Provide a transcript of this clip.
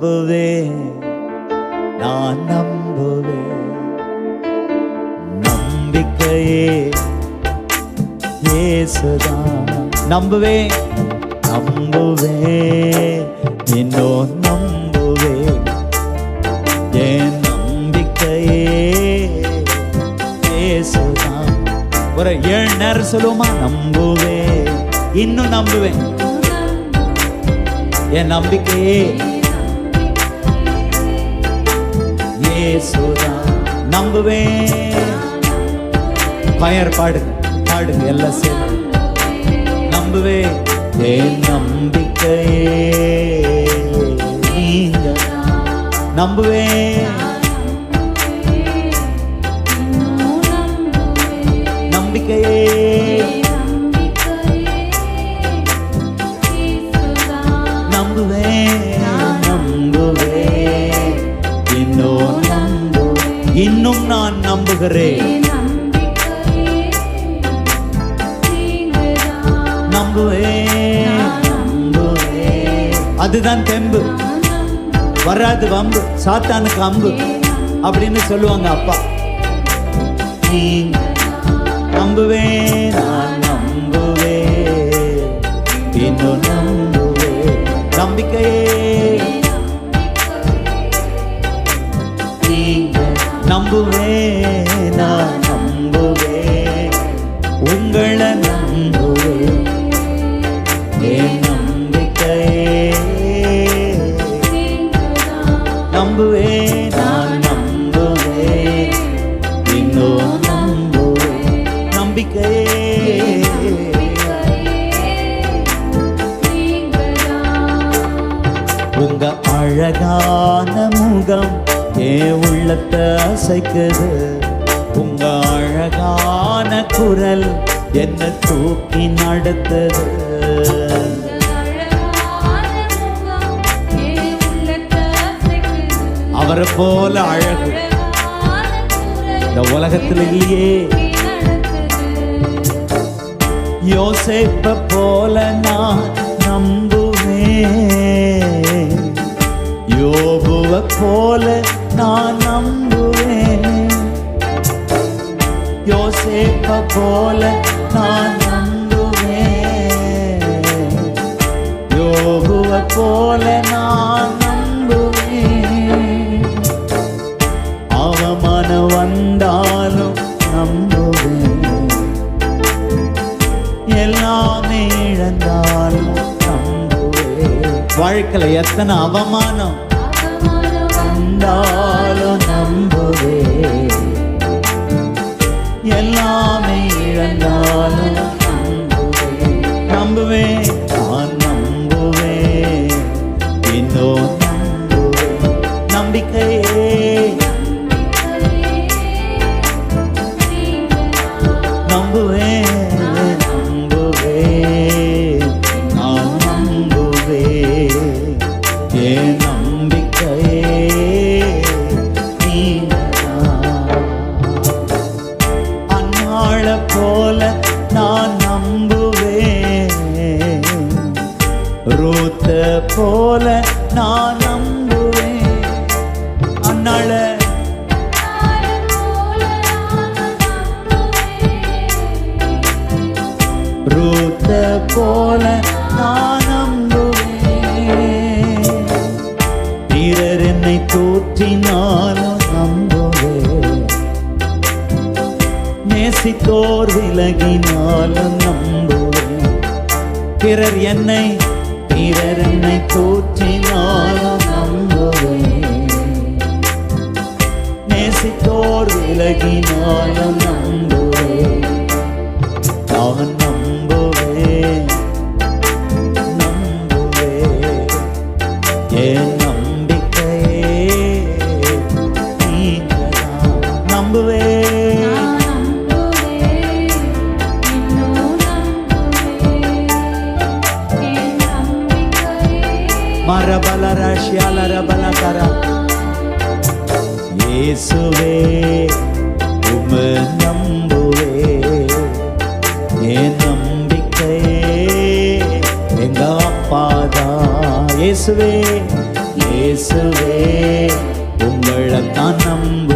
நம்புவேன். நான் நம்புவேன். நம்பிக்கையே இயேசுதான் நம்புவேன். நம்புவேன். இன்னும் நம்புவேன். என் நம்பிக்கையே இயேசுதான் ஒரு ஏழு நேரம் சொல்லுவோமா? நம்புவேன். இன்னும் நம்புவேன். என் நம்பிக்கையே இயேசுதான் நம்புவேன். பயர் பாடுங்க பாடுங்க எல்லாம் சேர்ந்து நம்புவேன். என் நம்பிக்கையே நீங்க நம்புவேன். நம்பிக்கையே நம்புகிறேன் அதுதான் தெம்பு. வராது வம்பு. சாத்தானுக்கு அம்பு. அப்படின்னு சொல்லுவாங்க அப்பா. நம்புவேன் உங்க அழகான முகம் என் உள்ளத்தை அசைக்குது. உங்க அழகான குரல் என்ன தூக்கி நடத்துது. அவரை போல அழகு இந்த உலகத்தில் இல்லையே. யோசேப்ப போல நான் நம்புவேன். இவ போல நான் நம்புவேன். யோசேப்ப போல நான் நம்புவேன். யோகுவ போல நான் நம்புவேன். அவமானம் வந்தாலும் நம்புவேன். எல்லாமே இழந்தாலும் நம்புவேன். வாழ்க்கையில் எத்தனை அவமானம். வந்தாலும் நம்புவே எல்லாமே இழந்தாலும் அன்னாள ரூத்த போல நான் நம்புவேன். பிறர் என்னை தூற்றினாலும் நம்புவேன். நேசித்தோர் விலகினாலும் நம்புவேன். பிறர் என்னை பிறர் என்னை தூற்றினாலும் விலகினாலும் நம்புவேன் நான் நம்புவேன் நம்புவேன் என் நம்பிக்கையே நீங்கதான். நம்புவேன் மரபல ரஷ்யால பலகர இயேசுவே உம்மை நம்புவே. என் நம்பிக்கை எங்க அப்பாதா இயேசுவே இயேசுவே உங்களை தான் நம்ப